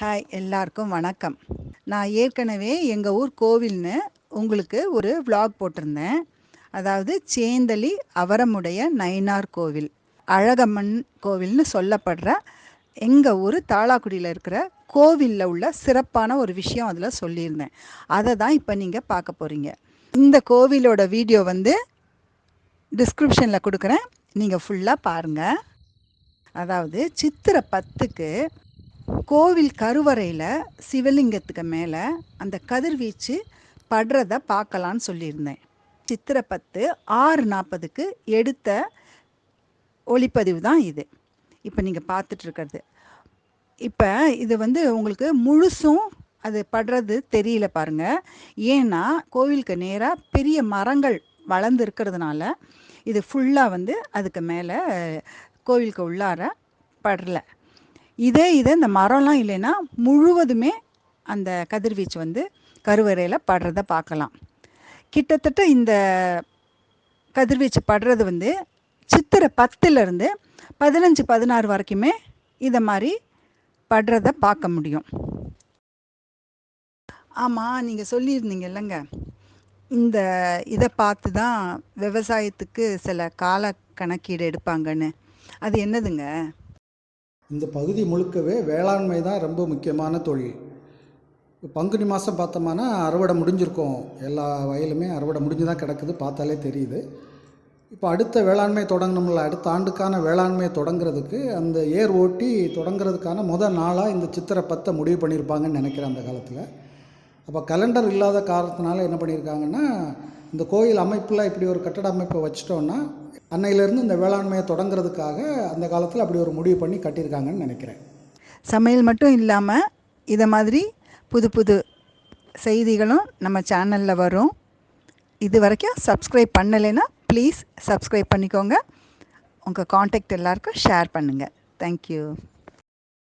Hi எல்லாருக்கும் வணக்கம். நான் ஏற்கனவே எங்கள் ஊர் கோவில்னு உங்களுக்கு ஒரு விளாக் போட்டிருந்தேன். அதாவது சேந்தலி அவரமுடைய நயினார் கோவில் அழகம்மன் கோவில்னு சொல்லப்படுற எங்கள் ஊர் தாளாக்குடியில் இருக்கிற கோவிலில் உள்ள சிறப்பான ஒரு விஷயம் அதில் சொல்லியிருந்தேன். அதை தான் இப்போ நீங்கள் பார்க்க போகிறீங்க இந்த கோவிலோட வீடியோ வந்து டிஸ்கிரிப்ஷனில் கொடுக்குறேன். நீங்கள் ஃபுல்லாக பாருங்கள் அதாவது சித்திரை பத்துக்கு கோவில் கருவறையில் சிவலிங்கத்துக்கு மேலே அந்த கதிர்வீச்சு படுறத பார்க்கலான்னு சொல்லியிருந்தேன். சித்திரை பத்து ஆறு நாற்பதுக்கு எடுத்த ஒளிப்பதிவு தான் இது. இப்போ நீங்கள் பார்த்துட்ருக்கிறது இப்போ இது வந்து உங்களுக்கு முழுசும் அது படுறது தெரியல பாருங்கள் ஏன்னா கோவிலுக்கு நேராக பெரிய மரங்கள் வளர்ந்து இருக்கிறதுனால இது ஃபுல்லாக வந்து அதுக்கு மேலே கோவிலுக்கு உள்ளார படல. இதே இது இந்த மரம்லாம் இல்லைன்னா முழுவதுமே அந்த கதிர்வீச்சு வந்து கருவறையில் படுறத பார்க்கலாம். கிட்டத்தட்ட இந்த கதிர்வீச்சு படுறது வந்து சித்திரை பத்துலேருந்து பதினஞ்சு பதினாறு வரைக்குமே இதை மாதிரி படுறத பார்க்க முடியும். ஆமாம் நீங்கள் சொல்லியிருந்தீங்க இல்லைங்க. இந்த இதை பார்த்து தான் விவசாயத்துக்கு சில கால கணக்கீடு எடுப்பாங்கன்னு. அது என்னதுங்க? இந்த பகுதி முழுக்கவே வேளாண்மை தான் ரொம்ப முக்கியமான தொழில். பங்குனி மாதம் பார்த்தோம்னா அறுவடை முடிஞ்சிருக்கும். எல்லா வயலுமே அறுவடை முடிஞ்சு தான் கிடக்குது பார்த்தாலே தெரியுது. இப்போ அடுத்த வேளாண்மை தொடங்கணும்ல அடுத்த ஆண்டுக்கான வேளாண்மையை தொடங்குறதுக்கு அந்த ஏர் ஓட்டி தொடங்குறதுக்கான முதல் நாளாக இந்த சித்திரை பத்தை முடிவு பண்ணியிருப்பாங்கன்னு நினைக்கிறேன் அந்த காலத்தில். அப்போ கலண்டர் இல்லாத காரணத்தினால என்ன பண்ணியிருக்காங்கன்னா இந்த கோயில் அமைப்பில் இப்படி ஒரு கட்டட அமைப்பை வச்சிட்டோன்னா அன்னையிலேருந்து இந்த வேளாண்மையை தொடங்குறதுக்காக அந்த காலத்தில் அப்படி ஒரு முடிவு பண்ணி கட்டியிருக்காங்கன்னு நினைக்கிறேன். சமையல் மட்டும் இல்லாமல் இதை மாதிரி புது புது செய்திகளும் நம்ம சேனலில் வரும். இது வரைக்கும் சப்ஸ்கிரைப் பண்ணலைன்னா ப்ளீஸ் சப்ஸ்கிரைப் பண்ணிக்கோங்க. உங்கள் காண்டாக்ட் எல்லாருக்கும் ஷேர் பண்ணுங்கள் தேங்க்யூ